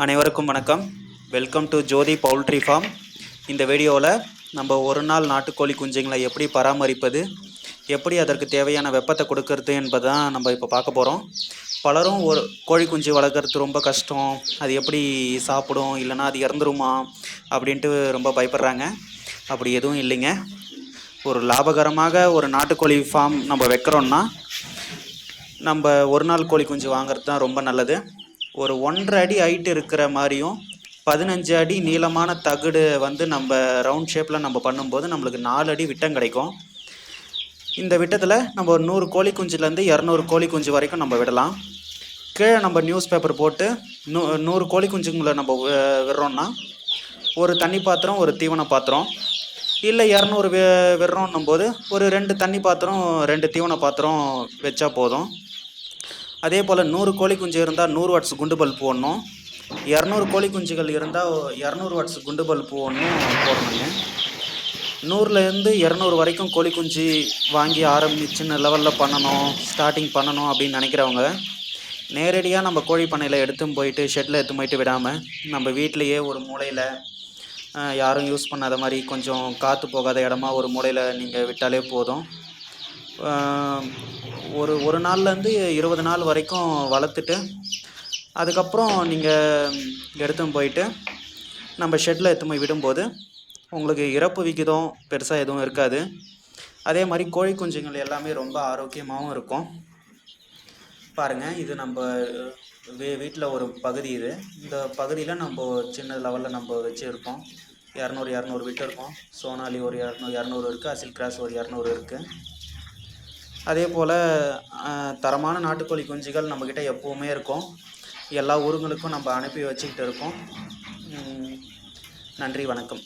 அனைவருக்கும் வணக்கம். Welcome to Jyothi poultry farm இந்த வீடியோவில் நம்ம ஒரு நாள் நாட்டுக்கோழி குஞ்சுங்களை எப்படி பராமரிப்பது எப்படி அதற்கு தேவையான வெப்பத்தை கொடுக்கறது என்பது தான் நம்ம இப்போ பார்க்க போகிறோம் பலரும் ஒரு கோழி குஞ்சு வளர்க்குறது ரொம்ப கஷ்டம் அது எப்படி சாப்பிடும் இல்லைன்னா அது இறந்துருமா அப்படின்ட்டு ரொம்ப பயப்படுறாங்க. அப்படி எதுவும் இல்லைங்க. ஒரு லாபகரமாக ஒரு நாட்டுக்கோழி ஃபார்ம் நம்ம வைக்கிறோன்னா நம்ம ஒரு நாள் கோழி குஞ்சு வாங்குறது தான் ரொம்ப நல்லது. ஒரு ஒன்றரை அடி ஹைட் இருக்கிற மாதிரியும் பதினஞ்சு அடி நீளமான தகடு வந்து நம்ம ரவுண்ட் ஷேப்பில் நம்ம பண்ணும்போது நம்மளுக்கு நாலு அடி விட்டம் கிடைக்கும். இந்த விட்டத்தில் நம்ம ஒரு நூறு கோழி குஞ்சுலேருந்து இரநூறு கோழி குஞ்சு வரைக்கும் நம்ம விடலாம். கீழே நம்ம நியூஸ் பேப்பர் போட்டு நூ நூறு கோழி குஞ்சுங்களை நம்ம விடுறோன்னா விடுறோம்னா ஒரு தண்ணி பாத்திரம் ஒரு தீவன பாத்திரம். இல்லை இரநூறு வி விடுறோன்னும் போது ஒரு ரெண்டு தண்ணி பாத்திரம் ரெண்டு தீவன பாத்திரம் வச்சா போதும். அதே போல் நூறு கோழி குஞ்சு இருந்தால் நூறு வாட்ஸ் குண்டு பல்ப் போடணும். இரநூறு கோழி குஞ்சுகள் இருந்தால் இரநூறு வாட்ஸ் குண்டு பல்ப் ஒன்று போடணுங்க நூறுலேருந்து இரநூறு வரைக்கும் கோழி குஞ்சு வாங்கி ஆரம்பி சின்ன லெவலில் பண்ணணும் ஸ்டார்டிங் பண்ணணும் அப்படின்னு நினைக்கிறவங்க நேரடியாக நம்ம கோழி பண்ணையில் எடுத்துன்னு போயிட்டு ஷெட்டில் எடுத்து போயிட்டு விடாமல் நம்ம வீட்டிலையே ஒரு மூலையில் யாரும் யூஸ் பண்ணாத மாதிரி கொஞ்சம் காற்று போகாத இடமா ஒரு மூலையில் நீங்கள் விட்டாலே போதும். ஒரு ஒரு நாள்லேருந்து இருபது நாள் வரைக்கும் வளர்த்துட்டு அதுக்கப்புறம் நீங்கள் எடுத்துன்னு போயிட்டு நம்ம ஷெட்டில் எடுத்து போய் விடும்போது உங்களுக்கு இறப்பு விகிதம் பெருசாக எதுவும் இருக்காது. அதே மாதிரி கோழி குஞ்சுங்கள் எல்லாமே ரொம்ப ஆரோக்கியமாகவும் இருக்கும். பாருங்கள் இது நம்ம வீ வீட்டில் ஒரு பகுதி இது. இந்த பகுதியில் நம்ம சின்ன லெவலில் நம்ம வச்சுருக்கோம் இரநூறு இரநூறு வீட்டு இருக்கும். சோனாலி ஒரு இரநூறு இரநூறு இருக்குது அசில் கிராஸ் ஒரு இரநூறு இருக்குது அதே போல் தரமான நாட்டுக்கோழி குஞ்சுகள் நம்மக்கிட்ட எப்போவுமே இருக்கும். எல்லா ஊருங்களுக்கும் நம்ம அனுப்பி வச்சுக்கிட்டு இருக்கோம். நன்றி வணக்கம்.